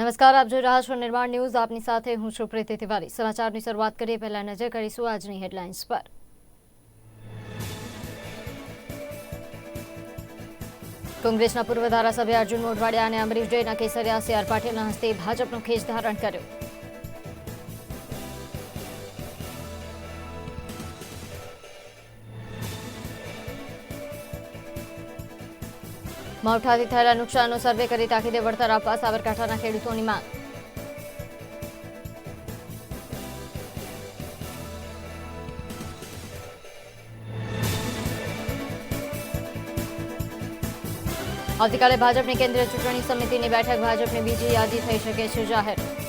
નમસ્કાર, આપ જોઈ રહ્યા છો નિર્માણ ન્યૂઝ. આપની સાથે હું છું પ્રીતિ તિવારી. સમાચારની શરૂઆત કરીએ, પહેલા નજર કરીશું આજની હેડલાઇન્સ પર. કોંગ્રેસના પૂર્વ ધારાસભ્ય અર્જુન મોઢવાડિયા અને અમરીશ ડેના કેસરિયા સી આર પાટીલના હસ્તે ભાજપનો ખેસ ધારણ કર્યો. માવઠાથી થયેલા નુકસાનનો સર્વે કરી તાકીદે વળતર આપવા સાબરકાંઠાના ખેડૂતોની માંગ. આવતીકાલે ભાજપની કેન્દ્રીય ચૂંટણી સમિતિની બેઠક, ભાજપની બીજી યાદી થઈ શકે છે જાહેર.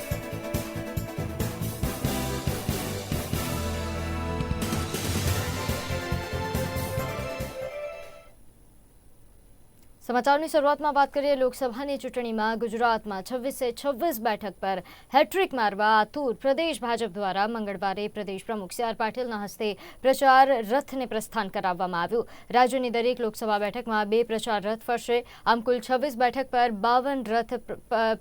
સમાચારની શરૂઆતમાં વાત કરીએ લોકસભાની ચૂંટણીમાં ગુજરાતમાં છવ્વીસે છવ્વીસ બેઠક પર હેટ્રિક મારવા આતુર પ્રદેશ ભાજપ દ્વારા મંગળવારે પ્રદેશ પ્રમુખ સી આર પાટીલના હસ્તે પ્રચાર રથને પ્રસ્થાન કરાવવામાં આવ્યું. રાજ્યની દરેક લોકસભા બેઠકમાં બે પ્રચાર રથ ફરશે. આમ કુલ છવ્વીસ બેઠક પર બાવન રથ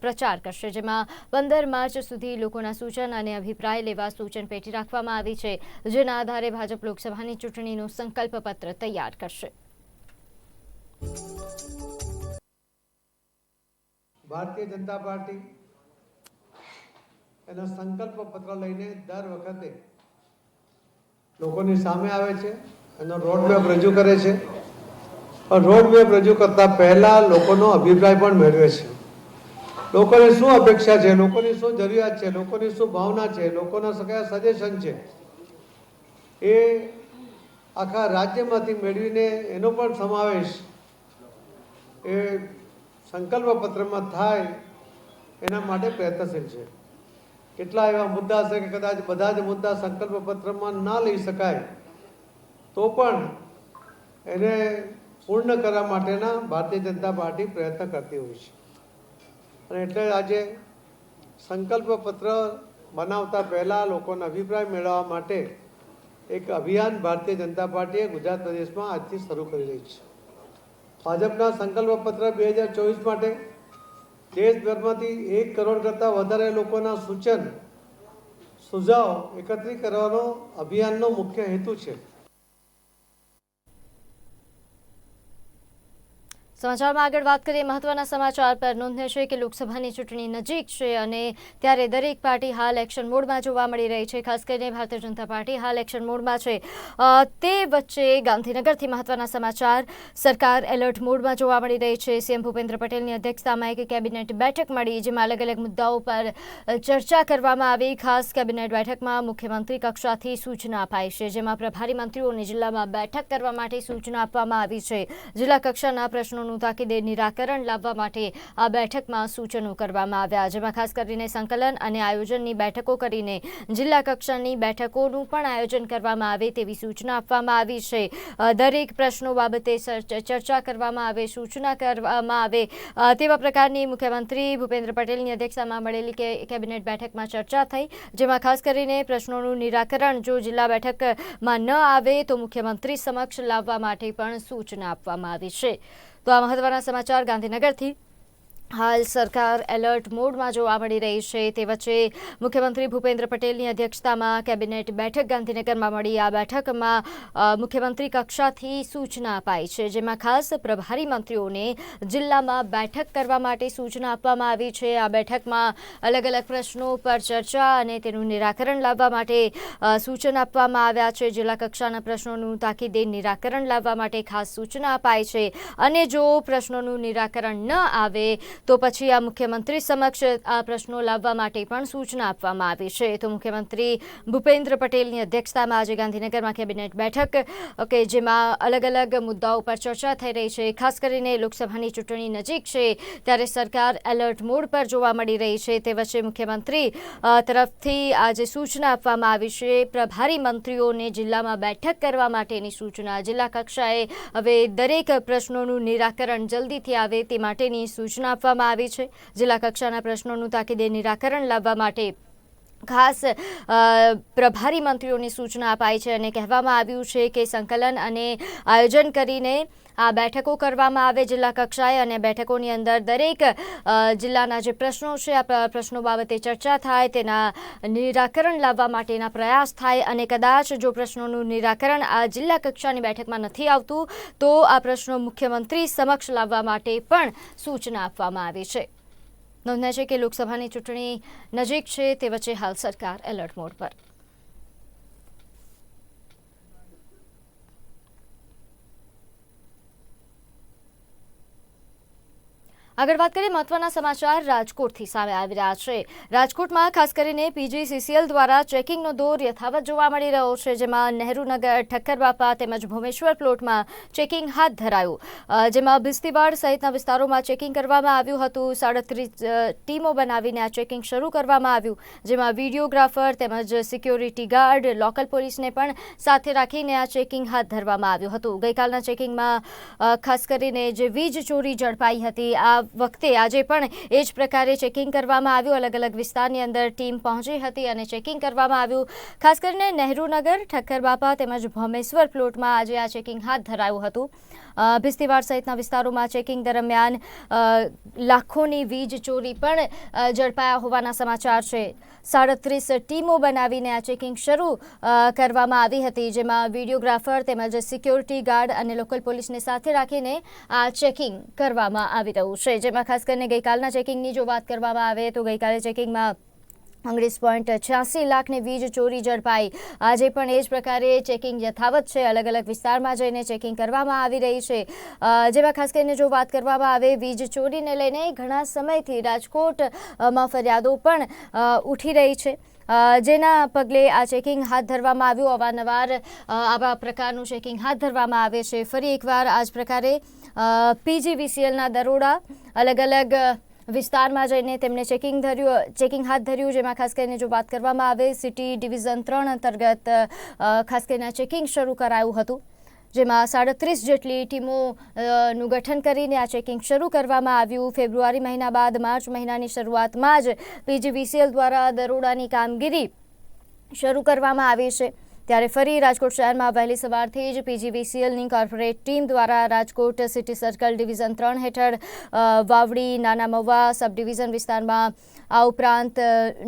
પ્રચાર કરશે, જેમાં પંદર માર્ચ સુધી લોકોના સૂચન અને અભિપ્રાય લેવા સૂચન પેટી રાખવામાં આવી છે, જેના આધારે ભાજપ લોકસભાની ચૂંટણીનું સંકલ્પ પત્ર તૈયાર કરશે. ભારતીય જનતા પાર્ટી એનો સંકલ્પ પત્ર લઈને દર વખતે લોકોની સામે આવે છે એનો રોડમેપ રજૂ કરે છે. પણ રોડમેપ રજૂ કરતા પહેલા લોકોનો અભિપ્રાય પણ મેળવે છે. લોકોની શું અપેક્ષા છે? લોકોની શું જરૂરિયાત છે? લોકોની શું ભાવના છે? લોકોના કયા સજેશન છે? એ આખા રાજ્યમાંથી મેળવીને એનો પણ સમાવેશ એ સંકલ્પ પત્રમાં થાય, એના માટે પ્રયત્નશીલ છે. કેટલા એવા મુદ્દા છે કે કદાચ બધા જ મુદ્દા સંકલ્પ પત્રમાં ના લઈ શકાય, તો પણ એને પૂર્ણ કરવા માટેના ભારતીય જનતા પાર્ટી પ્રયત્ન કરતી હોય છે. અને એટલે આજે સંકલ્પ પત્ર બનાવતા પહેલાં લોકોનો અભિપ્રાય મેળવવા માટે એક અભિયાન ભારતીય જનતા પાર્ટીએ ગુજરાત પ્રદેશમાં આજથી શરૂ કરી રહી છે. ભાજપના સંકલ્પ પત્ર બે હજાર ચોવીસ માટે દેશભરમાંથી એક કરોડ કરતાં વધારે લોકોના સૂચન, સુઝાવ એકત્રિત કરવાનો અભિયાનનો મુખ્ય હેતુ છે. સમાચારમાં આગળ વાત કરીએ મહત્વના સમાચાર પર. નોંધ્ય છે કે લોકસભાની ચૂંટણી નજીક છે અને ત્યારે દરેક પાર્ટી હાલ એક્શન મોડમાં જોવા મળી રહી છે. ખાસ કરીને ભારતીય જનતા પાર્ટી હાલ એક્શન મોડમાં છે. તે વચ્ચે ગાંધીનગરથી મહત્વના સમાચાર. સરકાર એલર્ટ મોડમાં જોવા મળી રહી છે. સીએમ ભૂપેન્દ્ર પટેલની અધ્યક્ષતામાં એક કેબિનેટ બેઠક મળી, જેમાં અલગ અલગ મુદ્દાઓ પર ચર્ચા કરવામાં આવી. ખાસ કેબિનેટ બેઠકમાં મુખ્યમંત્રી કક્ષાથી સૂચના અપાઈ છે, જેમાં પ્રભારી મંત્રીઓને જિલ્લામાં બેઠક કરવા માટે સૂચના આપવામાં આવી છે. જિલ્લા કક્ષાના પ્રશ્નોનું તાકીદે નિરાકરણ લાવવા માટે આ બેઠકમાં સૂચનો કરવામાં આવ્યા. જેમાં ખાસ કરીને સંકલન અને આયોજનની બેઠકો કરીને જિલ્લા કક્ષાની બેઠકોનું પણ આયોજન કરવામાં આવે તેવી સૂચના આપવામાં આવી છે. દરેક પ્રશ્નો બાબતે ચર- ચર્ચા કરવામાં આવે, સૂચના કરવામાં આવે. તેવા પ્રકારની મુખ્યમંત્રી ભૂપેન્દ્ર પટેલની અધ્યક્ષતામાં મળેલી કેબિનેટ બેઠકમાં ચર્ચા થઈ. જેમાં ખાસ કરીને પ્રશ્નોનું નિરાકરણ જો જિલ્લા બેઠકમાં ન આવે તો મુખ્યમંત્રી સમક્ષ લાવવા માટે પણ સૂચના આપવામાં આવી છે. તો આ મહત્વના સમાચાર ગાંધીનગરથી હાલ સરકાર એલર્ટ મોડમાં જોવા મળી રહી છે. તે વચ્ચે મુખ્યમંત્રી ભૂપેન્દ્ર પટેલની અધ્યક્ષતામાં કેબિનેટ બેઠક ગાંધીનગરમાં મળી. આ બેઠકમાં મુખ્યમંત્રી કક્ષાથી સૂચના અપાઈ છે, જેમાં ખાસ પ્રભારી મંત્રીઓને જિલ્લામાં બેઠક કરવા માટે સૂચના આપવામાં આવી છે. આ બેઠકમાં અલગ અલગ પ્રશ્નો પર ચર્ચા અને તેનું નિરાકરણ લાવવા માટે સૂચન આપવામાં આવ્યા છે. જિલ્લા કક્ષાના પ્રશ્નોનું તાકીદે નિરાકરણ લાવવા માટે ખાસ સૂચના અપાઈ છે. અને જો પ્રશ્નોનું નિરાકરણ ન આવે તો પછી આ મુખ્યમંત્રી સમક્ષ આ પ્રશ્નો લાવવા માટે પણ સૂચના આપવામાં આવી છે. તો મુખ્યમંત્રી ભૂપેન્દ્ર પટેલની અધ્યક્ષતામાં આજે ગાંધીનગરમાં કેબિનેટ બેઠક, કે જેમાં અલગ અલગ મુદ્દાઓ પર ચર્ચા થઈ રહી છે. ખાસ કરીને લોકસભાની ચૂંટણી નજીક છે, ત્યારે સરકાર એલર્ટ મોડ પર જોવા મળી રહી છે. તે વચ્ચે મુખ્યમંત્રી તરફથી આજે સૂચના આપવામાં આવી છે. પ્રભારી મંત્રીઓને જિલ્લામાં બેઠક કરવા માટેની સૂચના. જિલ્લા કક્ષાએ હવે દરેક પ્રશ્નોનું નિરાકરણ જલ્દીથી આવે તે માટેની સૂચના આપવામાં આવી છે. જિલ્લા કક્ષાના પ્રશ્નોનું તાકીદે નિરાકરણ લાવવા માટે ખાસ પ્રભારી મંત્રીઓની સૂચના અપાઈ છે અને કહેવામાં આવ્યું છે કે સંકલન અને આયોજન કરીને આ બેઠકો કરવામાં આવે જિલ્લા કક્ષાએ અને બેઠકોની અંદર દરેક જિલ્લાના જે પ્રશ્નો છે, આ પ્રશ્નો બાબતે ચર્ચા થાય, તેના નિરાકરણ લાવવા માટેના પ્રયાસ થાય અને કદાચ જો પ્રશ્નોનું નિરાકરણ આ જિલ્લા કક્ષાની બેઠકમાં નથી આવતું, તો આ પ્રશ્નો મુખ્યમંત્રી સમક્ષ લાવવા માટે પણ સૂચના આપવામાં આવી છે. નોંધાય છે કે લોકસભાની ચૂંટણી નજીક છે તે વચ્ચે હાલ સરકાર એલર્ટ મોડ પર. આગળ વાત કરીએ મહત્વના સમાચાર રાજકોટથી સામે આવી રહ્યા છે. રાજકોટમાં ખાસ કરીને પીજીસીસીએલ દ્વારા ચેકિંગનો દોર યથાવત જોવા મળી રહ્યો છે, જેમાં નહેરુનગર ઠક્કરબાપા તેમજ ભુવનેશ્વર પ્લોટમાં ચેકિંગ હાથ ધરાયું. જેમાં ભિસ્તીવાડ સહિતના વિસ્તારોમાં ચેકિંગ કરવામાં આવ્યું હતું. સાડત્રીસ ટીમો બનાવીને આ ચેકિંગ શરૂ કરવામાં આવ્યું, જેમાં વિડીયોગ્રાફર તેમજ સિક્યોરિટી ગાર્ડ, લોકલ પોલીસને પણ સાથે રાખીને આ ચેકિંગ હાથ ધરવામાં આવ્યું હતું. ગઈકાલના ચેકિંગમાં ખાસ કરીને જે વીજ ચોરી ઝડપાઈ હતી, આ વખતે આજે પણ એ જ પ્રકારે ચેકિંગ કરવામાં આવ્યું. અલગ અલગ વિસ્તારની અંદર ટીમ પહોંચી હતી અને ચેકિંગ કરવામાં આવ્યું. ખાસ કરીને નહેરુનગર ઠક્કરબાપા તેમજ ભોમેશ્વર પ્લોટમાં આજે આ ચેકિંગ હાથ ધરાયું હતું. ભિસ્તીવાડ સહિતના વિસ્તારોમાં ચેકિંગ દરમિયાન લાખોની વીજ ચોરી પણ ઝડપાયા હોવાના સમાચાર છે. સાડત્રીસ ટીમો બનાવીને આ ચેકિંગ શરૂ કરવામાં આવી હતી, જેમાં વિડીયોગ્રાફર તેમજ સિક્યોરિટી ગાર્ડ અને લોકલ પોલીસને સાથે રાખીને આ ચેકિંગ કરવામાં આવી રહ્યું છે. જેમાં ખાસ કરીને ગઈકાલના ચેકિંગની જો વાત કરવામાં આવે તો ગઈકાલે ચેકિંગમાં ઓગણીસ પોઈન્ટ છ્યાસી લાખની વીજ ચોરી ઝડપાઈ. આજે પણ એ જ પ્રકારે ચેકિંગ યથાવત છે. અલગ અલગ વિસ્તારમાં જઈને ચેકિંગ કરવામાં આવી રહી છે. જેમાં ખાસ કરીને જો વાત કરવામાં આવે, વીજ ચોરીને લઈને ઘણા સમયથી રાજકોટમાં ફરિયાદો પણ ઉઠી રહી છે. જેના પગલે આ ચેકિંગ હાથ ધરવામાં આવ્યું. અવારનવાર આવા પ્રકારનું ચેકિંગ હાથ ધરવામાં આવે છે. ફરી એકવાર આ જ પ્રકારે પીજીવીસીએલના દરોડા અલગ અલગ વિસ્તારમાં જઈને તેમણે ચેકિંગ ધર્યું ચેકિંગ હાથ ધર્યું, જેમાં ખાસ કરીને જો વાત કરવામાં આવે સિટી ડિવિઝન ત્રણ અંતર્ગત ખાસ કરીને ચેકિંગ શરૂ કરાયું હતું, જેમાં સાડત્રીસ જેટલી ટીમો નું ગઠન કરીને આ ચેકિંગ શરૂ કરવામાં આવ્યું. ફેબ્રુઆરી મહિના બાદ, માર્ચ મહિનાની શરૂઆતમાં જ પીજીવીસીએલ દ્વારા દરોડાની કામગીરી શરૂ કરવામાં આવી છે. ત્યારે ફરી રાજકોટ શહેરમાં વહેલી સવારથી જ પીજીવીસીએલની કોર્પોરેટ ટીમ દ્વારા રાજકોટ સિટી સર્કલ ડિવિઝન ત્રણ હેઠળ વાવડી, નાના મવા સબ ડિવિઝન વિસ્તારમાં, આ ઉપરાંત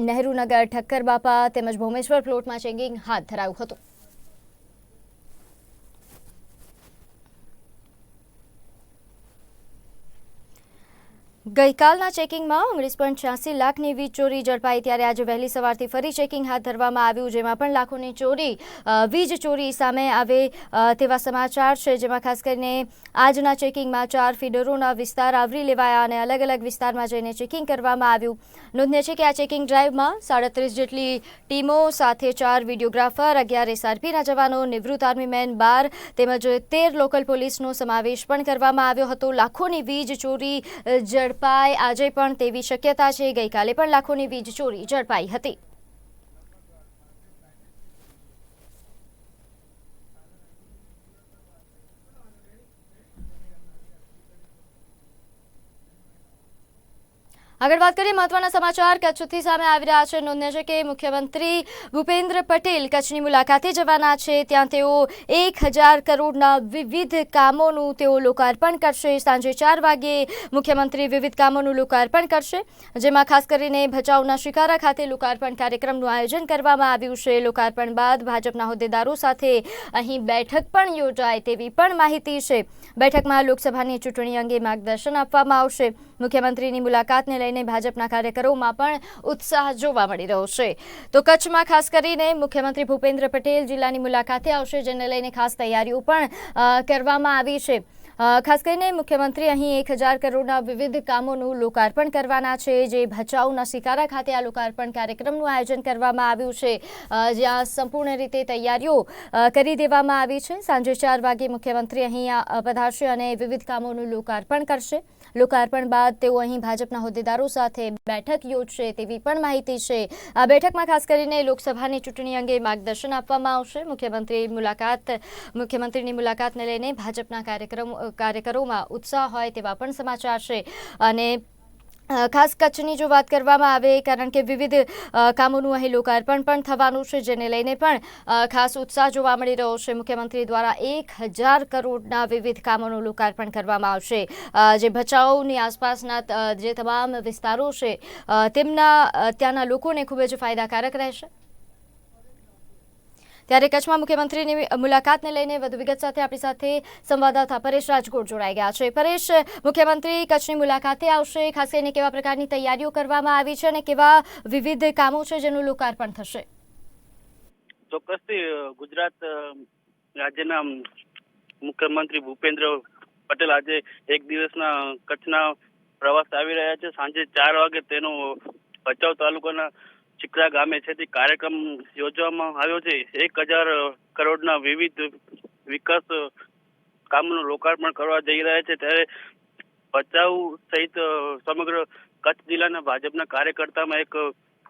નહેરુનગર ઠક્કર બાપા તેમજ ભોમેશ્વર પ્લોટમાં ચેકિંગ હાથ ધરાયું હતું. ગઈકાલના ચેકિંગમાં ઓગણીસ પોઈન્ટ છ્યાસી લાખની વીજ ચોરી ઝડપાઈ ત્યારે આજે વહેલી સવારથી ફરી ચેકિંગ હાથ ધરવામાં આવ્યું જેમાં પણ લાખોની ચોરી વીજ ચોરી સામે આવે તેવા સમાચાર છે જેમાં ખાસ કરીને આજના ચેકિંગમાં ચાર ફીડરોના વિસ્તાર આવરી લેવાયા અને અલગ અલગ વિસ્તારમાં જઈને ચેકિંગ કરવામાં આવ્યું. નોંધનીય છે કે આ ચેકિંગ ડ્રાઈવમાં સાડત્રીસ જેટલી ટીમો સાથે ચાર વિડીયોગ્રાફર અગિયાર એસઆરપીના જવાનો નિવૃત્ત આર્મીમેન બાર તેમજ તેર લોકલ પોલીસનો સમાવેશ પણ કરવામાં આવ્યો હતો. લાખોની વીજ ચોરી અ, ઝડપાય. આજે પણ તેવી શક્યતા છે. ગઈકાલે પણ લાખોની વીજ ચોરી ઝડપાઈ હતી. આગળ વાત કરીએ મહત્વના સમાચાર. કચ્છથી સામે આવી રહ્યા છે નોંધનીય છે કે મુખ્યમંત્રી ભૂપેન્દ્ર પટેલ કચ્છની મુલાકાતે જવાના છે. ત્યાં તેઓ એક હજાર કરોડના વિવિધ કામોનું તેઓ લોકાર્પણ કરશે. સાંજે ચાર વાગ્યે મુખ્યમંત્રી વિવિધ કામોનું લોકાર્પણ કરશે. જેમાં ખાસ કરીને ભચાઉના શિકારા ખાતે લોકાર્પણ કાર્યક્રમનું આયોજન કરવામાં આવ્યું છે. લોકાર્પણ બાદ ભાજપના હોદ્દેદારો સાથે અહીં બેઠક પણ યોજાય તેવી પણ માહિતી છે. બેઠકમાં લોકસભાની ચૂંટણી અંગે માર્ગદર્શન આપવામાં આવશે. મુખ્યમંત્રીની મુલાકાતને લઈને ભાજપના કાર્યકરોમાં પણ ઉત્સાહ જોવા મળી રહ્યો છે. તો કચ્છમાં ખાસ કરીને મુખ્યમંત્રી ભૂપેન્દ્ર પટેલ જિલ્લાની મુલાકાતે આવશે, જેને લઈને ખાસ તૈયારીઓ પણ કરવામાં આવી છે. ખાસ કરીને મુખ્યમંત્રી અહીં એક હજાર કરોડના વિવિધ કામોનું લોકાર્પણ કરવાના છે, જે ભચાઉના સિકારા ખાતે આ લોકાર્પણ કાર્યક્રમનું આયોજન કરવામાં આવ્યું છે. જ્યાં સંપૂર્ણ રીતે તૈયારીઓ કરી દેવામાં આવી છે. સાંજે ચાર વાગે મુખ્યમંત્રી અહીં પધારશે અને વિવિધ કામોનું લોકાર્પણ કરશે. લોકાર્પણ બાદ તેઓ અહીં ભાજપના હોદ્દેદારો સાથે બેઠક યોજશે તેવી પણ માહિતી છે. આ બેઠકમાં ખાસ કરીને લોકસભાની ચૂંટણી અંગે માર્ગદર્શન આપવામાં આવશે. મુખ્યમંત્રી મુલાકાત, મુખ્યમંત્રીની મુલાકાતને લઈને ભાજપના કાર્યક્રમ કાર્યકરોમાં ઉત્સાહ હોય તેવા પણ સમાચાર છે. અને ખાસ કચ્છની જો વાત કરવામાં આવે, કારણ કે વિવિધ કામોનું અહીં લોકાર્પણ પણ થવાનું છે, જેને લઈને પણ ખાસ ઉત્સાહ જોવા મળી રહ્યો છે. મુખ્યમંત્રી દ્વારા એક હજાર કરોડના વિવિધ કામોનું લોકાર્પણ કરવામાં આવશે. જે ભચાઉની આસપાસના જે તમામ વિસ્તારો છે તેમના ત્યાંના લોકોને ખૂબ જ ફાયદાકારક રહેશે. ત્યારે કચ્છમાં મુખ્યમંત્રીની મુલાકાતને લઈને વધુ વિગત સાથે આપણી સાથે સંવાદદાતા પરેશ રાજકોટ જોડાઈ ગયા છે. પરેશ, મુખ્યમંત્રી કચ્છની મુલાકાતે આવશે. ખાસ કરીને કેવા પ્રકારની તૈયારીઓ કરવામાં આવી છે અને કેવા વિવિધ કામો છે જેનું લોકાર્પણ થશે? ચોક્કસથી ગુજરાત રાજ્યના મુખ્યમંત્રી ભૂપેન્દ્ર પટેલ આજે એક દિવસના કચ્છના પ્રવાસ આવી રહ્યા છે. સાંજે ચાર વાગે તેનો ભચાઉ તાલુકાના ચિકરા ગામે છે તે કાર્યક્રમ યોજવામાં આવ્યો છે. એક હજાર કરોડના વિવિધ વિકાસ કામનું લોકાર્પણ કરવા જઈ રહ્યા છે. ત્યારે ભચાઉ સહિત સમગ્ર કચ્છ જિલ્લાના ભાજપના કાર્યકર્તામાં એક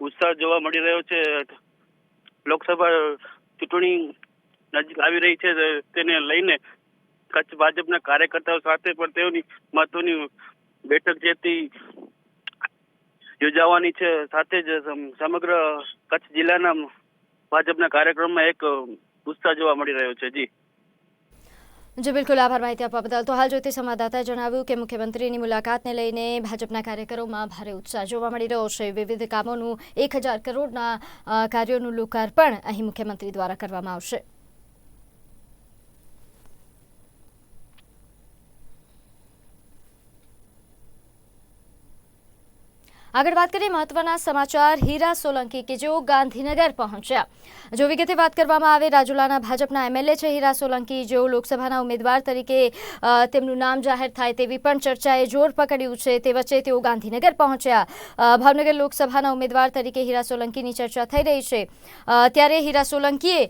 ઉત્સાહ જોવા મળી રહ્યો છે. લોકસભા ચૂંટણી નજીક આવી રહી છે. તેને લઈને કચ્છ ભાજપના કાર્યકર્તાઓ સાથે પણ તેઓની મહત્વની બેઠક જે યોજાવાની છે. સાથે જ સમગ્ર કચ્છ જિલ્લાના ભાજપના કાર્યક્રમમાં એક ઉત્સાહ જોવા મળી રહ્યો છે. જી. જી, બિલકુલ આભાર માહિતી આપવા બદલ. તો હાલ જોઈતી સંવાદદાતાએ જણાવ્યું કે મુખ્યમંત્રીની મુલાકાતને લઈને ભાજપના કાર્યકરોમાં ભારે ઉત્સાહ જોવા મળી રહ્યો છે. વિવિધ કામોનું એક હજાર કરોડના કાર્યોનું લોકાર્પણ અહીં મુખ્યમંત્રી દ્વારા કરવામાં આવશે. આગળ વાત કરીએ મહત્વના સમાચાર. હીરા સોલંકી કે જેઓ ગાંધીનગર પહોંચ્યા. જો વિગતે વાત કરવામાં આવે, રાજુલાના ભાજપના એમએલએ છે હીરા સોલંકી. જેઓ લોકસભાના ઉમેદવાર તરીકે તેમનું નામ જાહેર થાય તેવી પણ ચર્ચાએ જોર પકડ્યું છે. તે વચ્ચે તેઓ ગાંધીનગર પહોંચ્યા. ભાવનગર લોકસભાના ઉમેદવાર તરીકે હીરા સોલંકીની ચર્ચા થઈ રહી છે. ત્યારે હીરા સોલંકીએ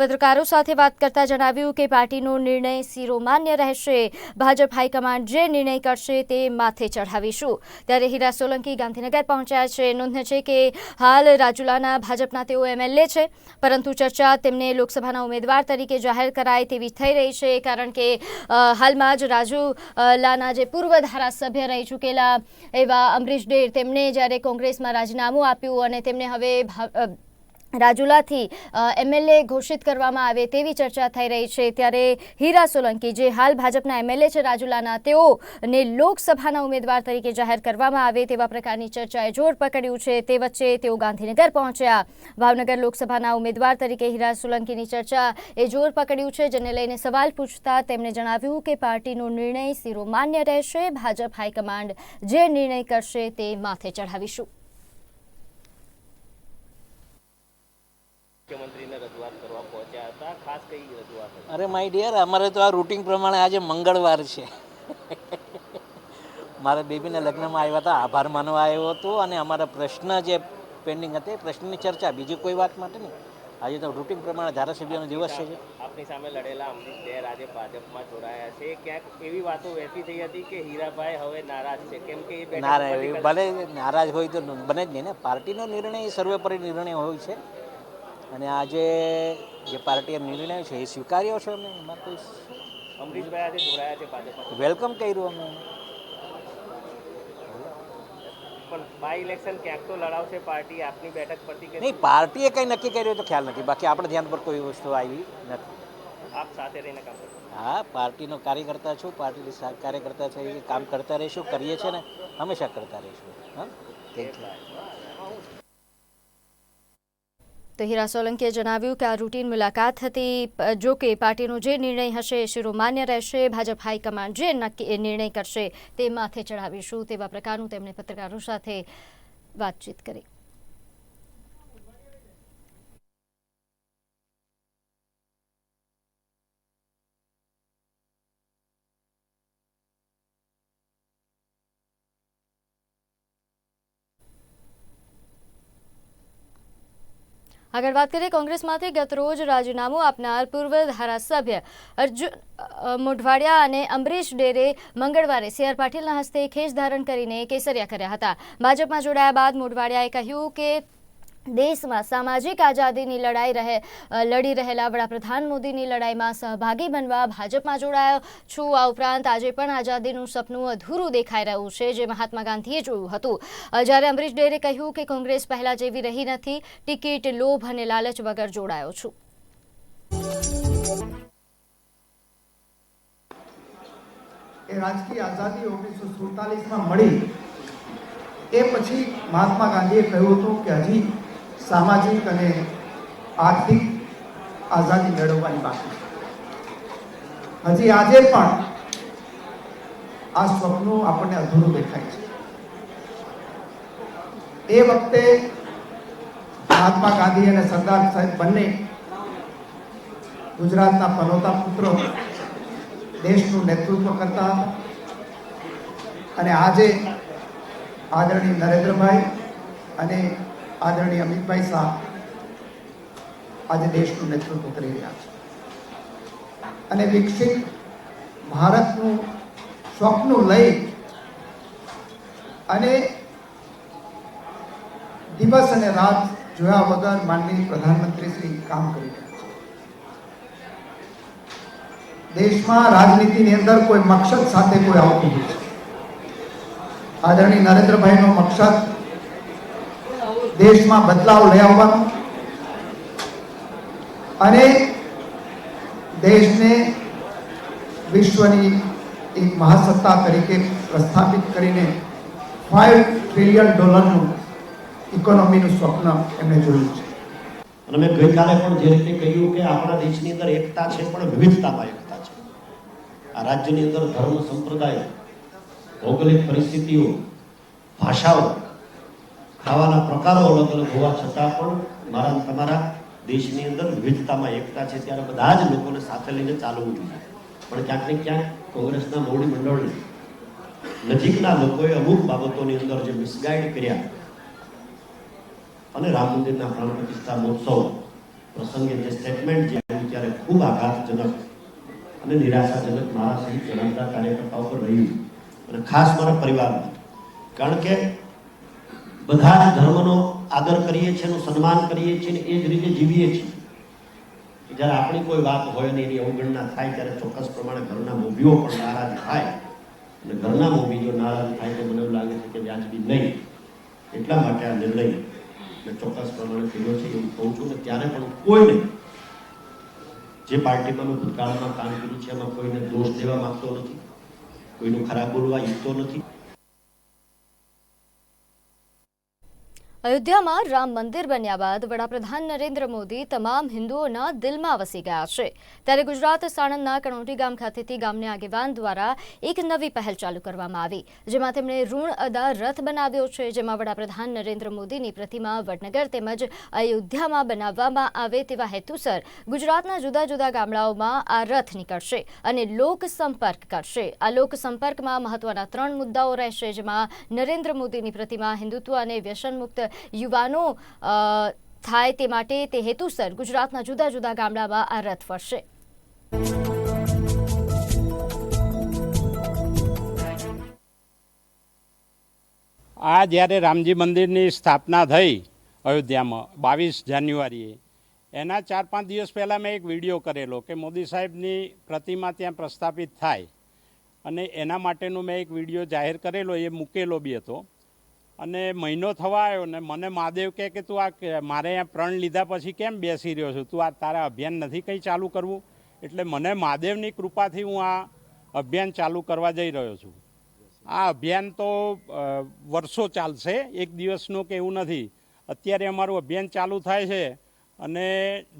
પત્રકારો સાથે વાત કરતા જણાવ્યું કે પાર્ટીનો નિર્ણય શિરોમાન્ય રહેશે. ભાજપ હાઈકમાન્ડ જે નિર્ણય કરશે તે માથે ચઢાવીશું. ત્યારે હીરા સોલંકી ગાંધીનગર પહોંચ્યા છે. નોંધ્ય છે કે હાલ રાજુલાના ભાજપના તેઓ એમએલએ છે. પરંતુ ચર્ચા તેમને લોકસભાના ઉમેદવાર તરીકે જાહેર કરાય તેવી થઈ રહી છે. કારણ કે હાલમાં જ રાજુલાના જે પૂર્વ ધારાસભ્ય રહી ચૂકેલા એવા અમરીશ ડેર તેમણે જ્યારે કોંગ્રેસમાં રાજીનામું આપ્યું અને તેમને હવે રાજુલાથી એમએલએ ઘોષિત કરવામાં આવે તેવી ચર્ચા થઈ રહી છે. ત્યારે હીરા સોલંકી, જે હાલ ભાજપના એમએલએ છે રાજુલાના, તેઓને લોકસભાના ઉમેદવાર તરીકે જાહેર કરવામાં આવે તેવા પ્રકારની ચર્ચાએ જોર પકડ્યું છે. તે વચ્ચે તેઓ ગાંધીનગર પહોંચ્યા. ભાવનગર લોકસભાના ઉમેદવાર તરીકે હીરા સોલંકીની ચર્ચા એ જોર પકડ્યું છે, જેને લઈને સવાલ પૂછતા તેમણે જણાવ્યું કે પાર્ટીનો નિર્ણય શિરોમાન્ય રહેશે. ભાજપ હાઈકમાન્ડ જે નિર્ણય કરશે તે માથે ચઢાવીશું મુખ્યમંત્રીને રજૂઆત કરવા પહોંચ્યા હતા ખાસ કઈ રજૂઆત હતી અરે માય ડિયર અમારે તો આ રૂટિન પ્રમાણે આજે મંગળવાર છે. મારા બેબીના લગ્નમાં આવ્યા હતા આભાર માનવા આવ્યો હતો અને અમારા પ્રશ્ન જે પેન્ડિંગ હતા એ પ્રશ્નની ચર્ચા. બીજી કોઈ વાત માટે નહીં. આજે તો રૂટિન પ્રમાણે ધારાસભ્યનો દિવસ છે. આપની સામે લડેલા અમરીશ ડેર આજે ભાજપમાં જોડાયા છે. ક્યાંક એવી વાતો વહેતી થઈ હતી કે હીરાભાઈ હવે નારાજ છે. કેમ કે એ નારાજ ભલે નારાજ હોય તો બને જ નહીં ને. પાર્ટીનો નિર્ણય સર્વેપરી નિર્ણય હોય છે. અને આજે જે પાર્ટીએ નિર્ણય છે એ સ્વીકાર્યો છે અમે? એમાં કોઈ અમરીશભાઈ આજે જોડાયા છે ભાજપમાં. વેલકમ કર્યું અમે. પણ બાય ઇલેક્શન ક્યાંક તો લડાવશે પાર્ટી આપની બેઠક પરથી કે નહીં પાર્ટીએ કંઈ નક્કી કર્યું તો ખ્યાલ નથી. બાકી આપણે ધ્યાન પર કોઈ વસ્તુ આવી નથી. આપ સાથે રહીને કામ હા પાર્ટીનો કાર્યકર્તા છું પાર્ટીની કાર્યકર્તા છે એ કામ કરતા રહીશું કરીએ છીએ ને હંમેશા કરતા રહીશું. હા થેન્ક યુ. તો હીરા સોલંકીએ જણાવ્યું કે આ રૂટીન મુલાકાત હતી જોકે પાર્ટીનો જે નિર્ણય હશે એ શિરોમાન્ય રહેશે, ભાજપ હાઈકમાન્ડ જે નક્કી, એ નિર્ણય કરશે તે માથે ચડાવીશું તેવા પ્રકારનું તેમણે પત્રકારો સાથે વાતચીત કરી. આગળ વાત કરીએ, કોંગ્રેસમાંથી ગતરોજ રાજીનામું આપનાર પૂર્વ ધારાસભ્ય અર્જુન મોઢવાડિયા અને અમરીશ ડેરે મંગળવારે સીઆર પાટીલના હસ્તે ખેસ ધારણ કરીને કેસરિયા કર્યા હતા. ભાજપમાં જોડાયા બાદ મોઢવાડિયાએ કહ્યું કે દેશમાં સામાજિક આઝાદીની લડાઈ રહે લડી રહેલા વડાપ્રધાન મોદીની લડાઈમાં સહભાગી બનવા ભાજપમાં જોડાયો છું. આ ઉપરાંત આજે પણ આઝાદીનું સપનું અધૂરું દેખાઈ રહ્યું છે, જે મહાત્મા ગાંધીએ જોયું હતું. જ્યારે અમરીશ ડેરે કહ્યું કે કોંગ્રેસ પહેલા જેવી રહી નથી, ટિકિટ, લોભ અને લાલચ વગર જોડાયો છું. રાજકીય આઝાદી ઓગણીસો સુડતાલીસમાં મળી. એ પછી મહાત્મા ગાંધીએ કહ્યું હતું કે હજી સામાજિક અને આર્થિક આઝાદી મેળવવાની બાકી હજી આજે પણ આ સ્વપ્નો આપણને અધૂરું દેખાય છે. એ વખતે મહાત્મા ગાંધી અને સરદાર સાહેબ બંને ગુજરાતના પનોતા પુત્રો દેશનું નેતૃત્વ કરતા હતા. અને આજે આદરણીય નરેન્દ્રભાઈ અને આદરણીય અમિતભાઈ શાહ આજે દેશનું નેતૃત્વ કરી રહ્યા છે. અને વિકસિત ભારતનું સ્વપ્ન લઈ અને દિવસ અને રાત જોયા વગર માનનીય પ્રધાનમંત્રી શ્રી કામ કરી રહ્યા છે. દેશમાં રાજનીતિની અંદર કોઈ મકસદ સાથે કોઈ આવતું નથી આદરણીય નરેન્દ્રભાઈનો મકસદ દેશમાં બદલાવ લઈ આવવાનો. અને દેશને વિશ્વની એક મહાસત્તા તરીકે પ્રસ્થાપિત કરીને ફાઇવ ટ્રિલિયન ડોલરનું ઇકોનોમીનું સ્વપ્ન એમણે જોયું છે. અને મેં ગઈકાલે પણ જે રીતે કહ્યું કે આપણા દેશની અંદર એકતા છે પણ વિવિધતામાં એકતા છે. આ રાજ્યની અંદર ધર્મ સંપ્રદાય, ભૌગોલિક પરિસ્થિતિઓ, ભાષાઓ ખાવાના પ્રકારો અલગ અલગ હોવા છતાં પણ મારા તમારા દેશની અંદર વિવિધતામાં એકતા છે ત્યારે બધા જ લોકોને સાથે લઈને ચાલવું જોઈએ. પણ ક્યાંક ને ક્યાંક કોંગ્રેસના મોવડી મંડળને નજીકના લોકોએ અમુક બાબતોની અંદર જે મિસગાઈડ કર્યા અને રામ મંદિરના પ્રાણ પ્રતિષ્ઠા મહોત્સવ પ્રસંગે જે સ્ટેટમેન્ટ જે આવ્યું ત્યારે ખૂબ આઘાતજનક અને નિરાશાજનક મારા સહિત જણાવતા કાર્યકર્તાઓ પર રહ્યું. અને ખાસ મારા પરિવારમાં, કારણ કે બધા જ ધર્મનો આદર કરીએ છીએ એનું સન્માન કરીએ છીએ એ જ રીતે જીવીએ છીએ. જ્યારે આપણી કોઈ વાત હોય ને એની અવગણના થાય, ત્યારે ચોક્કસ પ્રમાણે ઘરના મૂવીઓ પણ નારાજ થાય. અને ઘરના મૂવી જો નારાજ થાય તો મને એવું લાગે છે કે વ્યાજબી નહીં. એટલા માટે આ નિર્ણય મેં ચોક્કસ પ્રમાણે કર્યો છે એવું કહું છું ને ત્યારે પણ કોઈને જે પાર્ટીમાં મેં ભૂતકાળમાં કામ કર્યું છે, એમાં કોઈને દોષ દેવા માંગતો નથી. કોઈનું ખરાબ બોલવા ઈચ્છતો નથી. અયોધ્યામાં રામ મંદિર બન્યા બાદ વડાપ્રધાન નરેન્દ્ર મોદી તમામ હિન્દુઓના દિલમાં વસી ગયા છે. ત્યારે ગુજરાત સાણંદના કણોટી ગામ ખાતેથી ગામના આગેવાન દ્વારા એક નવી પહેલ ચાલુ કરવામાં આવી, જેમાં તેમણે ઋણ અદા રથ બનાવ્યો છે, જેમાં વડાપ્રધાન નરેન્દ્ર મોદીની પ્રતિમા વડનગર તેમજ અયોધ્યામાં બનાવવામાં આવે તેવા હેતુસર ગુજરાતના જુદા જુદા ગામડાઓમાં આ રથ નીકળશે અને લોક સંપર્ક કરશે. આ લોક સંપર્કમાં મહત્વના ત્રણ મુદ્દાઓ રહેશે, જેમાં નરેન્દ્ર મોદીની પ્રતિમા હિન્દુત્વ અને વ્યસનમુક્ત યુવાનો થાય તે માટે તે હેતુસર ગુજરાતના જુદા જુદા ગામડામાં આ રથ ફરશે. આ જ્યારે રામજી મંદિરની સ્થાપના થઈ અયોધ્યામાં બાવીસ જાન્યુઆરીએ, એના ચાર પાંચ દિવસ પહેલાં મેં એક વીડિયો કરેલો કે મોદી સાહેબની પ્રતિમા ત્યાં પ્રસ્થાપિત થાય. અને એના માટેનો મેં એક વીડિયો જાહેર કરેલો, એ મૂકેલો બી હતો. અને મહિનો થવા આવ્યો ને મને મહાદેવ કહે કે તું આ મારે અહીંયા પ્રણ લીધા પછી કેમ બેસી રહ્યો છું? તું આ તારા અભિયાન નથી કંઈ ચાલુ કરવું? એટલે મને મહાદેવની કૃપાથી હું આ અભિયાન ચાલુ કરવા જઈ રહ્યો છું. આ અભિયાન તો વર્ષો ચાલશે, એક દિવસનું કે એવું નથી. અત્યારે અમારું અભિયાન ચાલુ થાય છે અને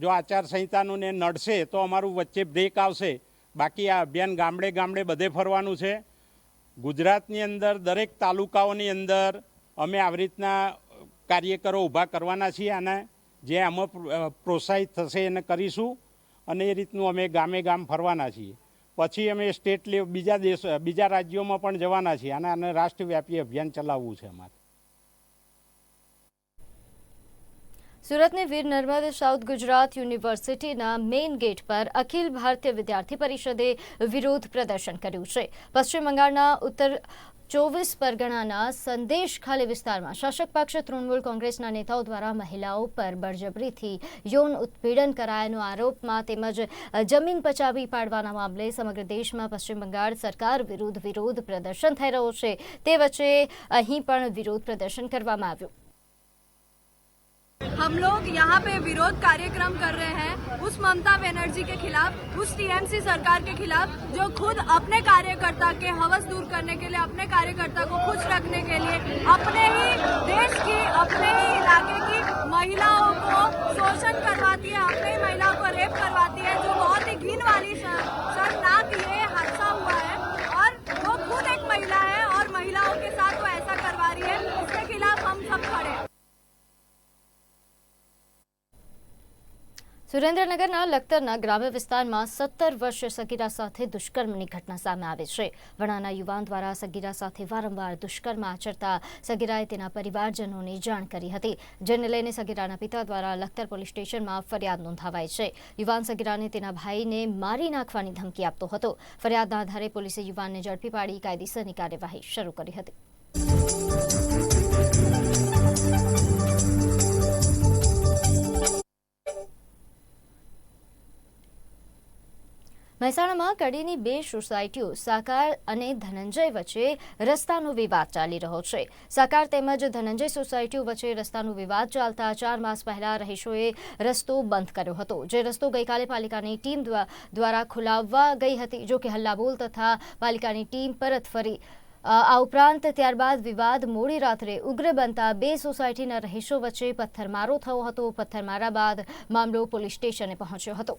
જો આચારસંહિતાનું ને નડશે તો અમારું વચ્ચે બ્રેક આવશે. બાકી આ અભિયાન ગામડે ગામડે બધે ફરવાનું છે. ગુજરાતની અંદર દરેક તાલુકાઓની અંદર અમે આવી રીતના કાર્યકરો ઊભા કરવાના છીએ અને જે આમાં પ્રોત્સાહિત થશે એને કરીશું અને એ રીતનું અમે ગામે ગામ ફરવાના છીએ. પછી અમે સ્ટેટ લેવ, બીજા દેશ બીજા રાજ્યોમાં પણ જવાના છીએ અને આને રાષ્ટ્રવ્યાપી અભિયાન ચલાવવું છે અમારે. સુરતની વીર નર્મદ સાઉથ ગુજરાત યુનિવર્સિટીના મેઇન ગેટ પર અખિલ ભારતીય વિદ્યાર્થી પરિષદે વિરોધ પ્રદર્શન કર્યું છે. પશ્ચિમ બંગાળના ઉત્તર ચોવીસ પરગણાના સંદેશ ખાલી વિસ્તારમાં શાસક પક્ષ તૃણમૂલ કોંગ્રેસના નેતાઓ દ્વારા મહિલાઓ પર બળજબરીથી યૌન ઉત્પીડન કરાયાનો આરોપમાં તેમજ જમીન પચાવી પાડવાના મામલે સમગ્ર દેશમાં પશ્ચિમ બંગાળ સરકાર વિરુદ્ધ વિરોધ પ્રદર્શન થઈ રહ્યો છે. તે વચ્ચે અહીં પણ વિરોધ પ્રદર્શન કરવામાં આવ્યું. हम लोग यहाँ पे विरोध कार्यक्रम कर रहे हैं उस ममता बनर्जी के खिलाफ, उस टीएमसी सरकार के खिलाफ, जो खुद अपने कार्यकर्ता के हवस दूर करने के लिए, अपने कार्यकर्ता को खुश रखने के लिए, अपने ही देश की, अपने ही इलाके की महिलाओं को शोषण करवाती है, अपने ही महिलाओं को रेप करवाती है, जो बहुत ही घिन वाली સુરેન્દ્રનગરના લખતરના ગ્રામ્ય વિસ્તારમાં સત્તર વર્ષ સગીરા સાથે દુષ્કર્મની ઘટના સામે આવી છે. વણાના યુવાન દ્વારા સગીરા સાથે વારંવાર દુષ્કર્મ આચરતા સગીરાએ તેના પરિવારજનોને જાણ કરી હતી, જેને લઈને સગીરાના પિતા દ્વારા લખતર પોલીસ સ્ટેશનમાં ફરિયાદ નોંધાવાઈ છે. યુવાન સગીરાને તેના ભાઈને મારી નાખવાની ધમકી આપતો હતો. ફરિયાદના આધારે પોલીસે યુવાનને ઝડપી પાડી કાયદેસરની કાર્યવાહી શરૂ કરી હતી. મહેસાણામાં કડીની બે સોસાયટીઓ, સાકાર અને ધનંજય વચ્ચે રસ્તાનો વિવાદ ચાલી રહ્યો છે. સાકાર તેમજ ધનંજય સોસાયટીઓ વચ્ચે રસ્તાનો વિવાદ ચાલતા ચાર માસ પહેલા રહીશોએ રસ્તો બંધ કર્યો હતો. જે રસ્તો ગઈકાલે પાલિકાની ટીમ દ્વા- દ્વારા ખોલાવવા ગઈ હતી, જો કે હલ્લાબોલ તથા પાલિકાની ટીમ પરત ફરી. આ ઉપરાંત ત્યારબાદ વિવાદ મોડી રાત્રે ઉગ્ર બનતા બે સોસાયટીના રહીશો વચ્ચે પથ્થરમારો થયો હતો. પથ્થરમારા બાદ મામલો પોલીસ સ્ટેશને પહોંચ્યો હતો.